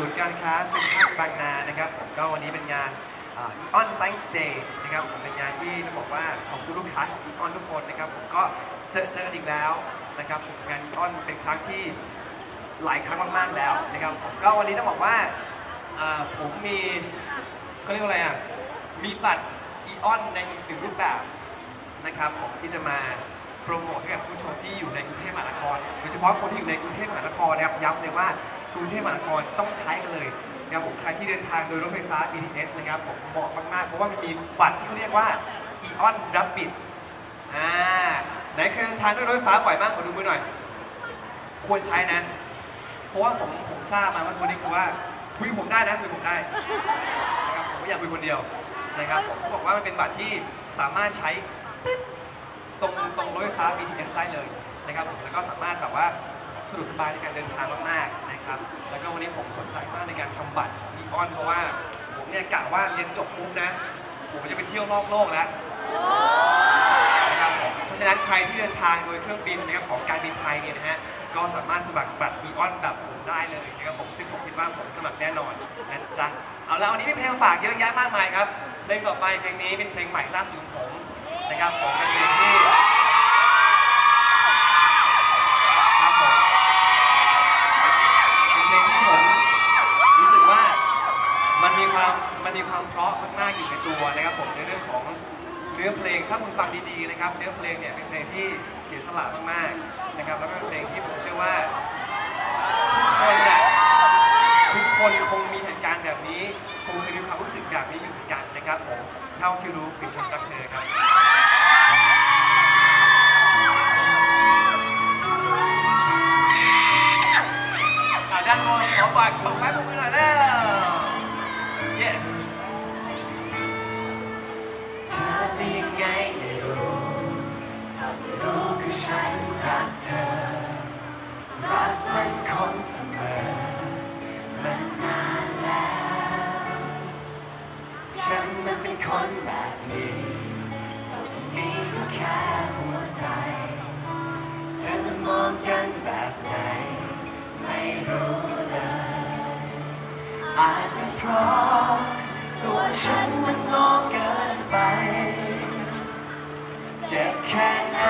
ศูนย์การค้าเซ็นทรัลบางนานะครับผมก็วันนี้เป็นงานอีออนไ s สเ Day นะครับผมเป็นงานที่ต้องบอกว่าของคุณลูกค้าอีออนทุกคนนะครับผมก็เจอเจอกันอีกแล้วนะครับผมงานอีออนเป็นครั้งที่หลายครั้งมากๆแล้วนะครับผมก็วันนี้ต้องบอกว่าอ่าผมมีเขาเรียกว่าอะไรอะมีบัตรอีออนในอีกหนึ่งรูปแบบนะครับผมที่จะมาโปรโมทให้กับผู้ชมที่อยู่ในกรุงเทพมหานครโดยเฉพาะคนที่อยู่ในกรุงเทพมหานครนะครับย้ำเลยว่า กรุงเทพมหานครต้องใช้กันเลยนะครับผมใครที่เดินทางโดยรถไฟฟ้า BTS นะครับผมเหมาะมากๆ เพราะว่ามันมีบัตรที่เขาเรียกว่า Eon Rapid อ่าไหนเคยเดินทางด้วยรถไฟฟ้าบ่อยมากขอดูมือหน่อย ควรใช้นะ เพราะว่าผมผมทราบมาว่าคนนี้คือว่าคุยผมได้นะคุยผมได้นะครับผมไม่อยากคุยคนเดียวนะครับผมเขาบอกว่ามันเป็นบัตรที่สามารถใช้ตรงตรงรถไฟฟ้า BTS ได้เลยนะครับผมแล้วก็สามารถแบบว่า สะดวกสบายในการเดินทางมากๆนะครับ แล้วก็วันนี้ผมสนใจมากในการทำบัตรของอีออนเพราะว่าผมเนี่ยกะว่าเรียนจบปุ๊บนะ ผมจะไปเที่ยวนอกโลกแล้วนะครับผมเพราะฉะนั้นใครที่เดินทางโดยเครื่องบินนะครับของการบินไทยเนี่ยนะฮะก็สามารถสมัครบัตรอีออนแบบผมได้เลยนะครับผมซึ่งผมคิดว่าผมสมัครแน่นอนนะจ๊ะเอาละวันนี้มีเพลงฝากเยอะแยะมากมายครับเพลงต่อไปเพลงนี้เป็นเพลงใหม่ล่าสุดของผมนะครับผมเป็นเพลงที่ครับผมเป็นเพลงที่ผมรู้สึกว่า มันมีความมันมีความเพราะมากๆอยู่ในตัวนะครับผมในเรื่องของเนื้ อเพลงถ้าคุณฟังดีๆนะครับเนื้อเพลงเนี่ยเป็นเพลงที่เสียสละมากๆนะครับแล้วก็เป็นเพลงที่ผมเชื่อว่าทุกคนเนี่ยทุกคนคงมีเหตุการณ์แบบนี้คงเคยมีความรู้สึกแบบนี้อยู่เหมือนกันนะครับผมเท่าที่รู้คือฉันรักเธอครับด้านบนขอฝากขอไม้บมือหน่อยแล้วเฉันมันเป็นคนแบบนี้เท่าที่มีก็แค่หัวใจเธอจะมองกันแบบไหน ไม่รู้เลยอาจเป็นเพราะตัวฉันมันงอเกินไป เจ็บแค่ไหน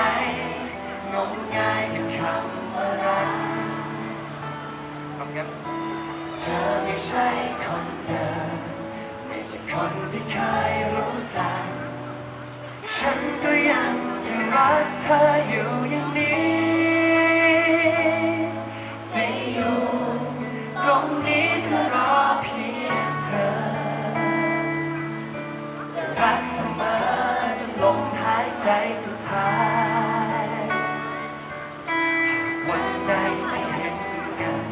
งมงายกับคำว่ารักขอบคุณครับเธอไม่ใช่คนเดิมไม่ใช่ คนที่เคยรู้จัก ฉันก็ยังจะรักเธออยู่อย่างนี้จะอยู่ตรงนี้เพื่อรอเพียงเธอ จะรักเสมอจนลมหายใจสุดท้าย วันใดไม่เห็นกัน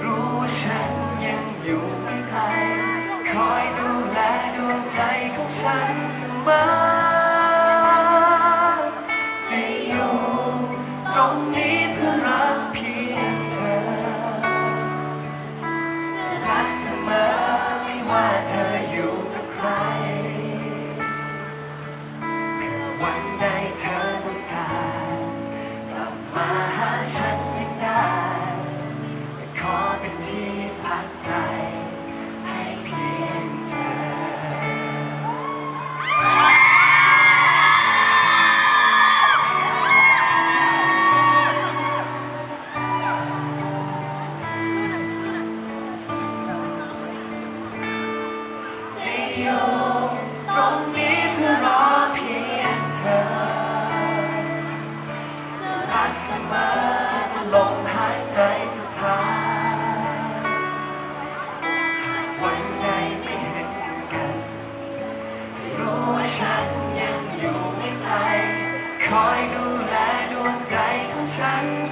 รู้ว่าฉันยังอยู่ไม่ไกล ฉันเสมอจะอยู่ตรงนี้เพื่อรักเพียงเธอ จะรักเสมอไม่ว่าเธออยู่กับใครเพื่อวันใดเธอต้องการกลับมาหาฉัน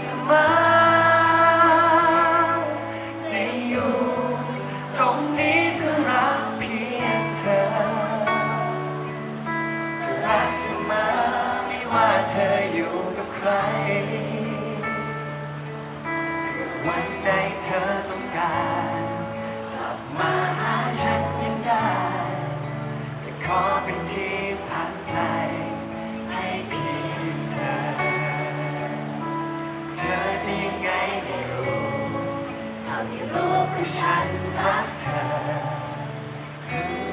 เสมอจะอยู่ตรงนี้เพื่อรักเพียงเธอ จะรักเสมอไม่ว่าเธออยู่กับใครเพื่อวันใดเธอต้องการ จะยังไงไม่รู้ตอนที่รู้คือฉันรักเธอ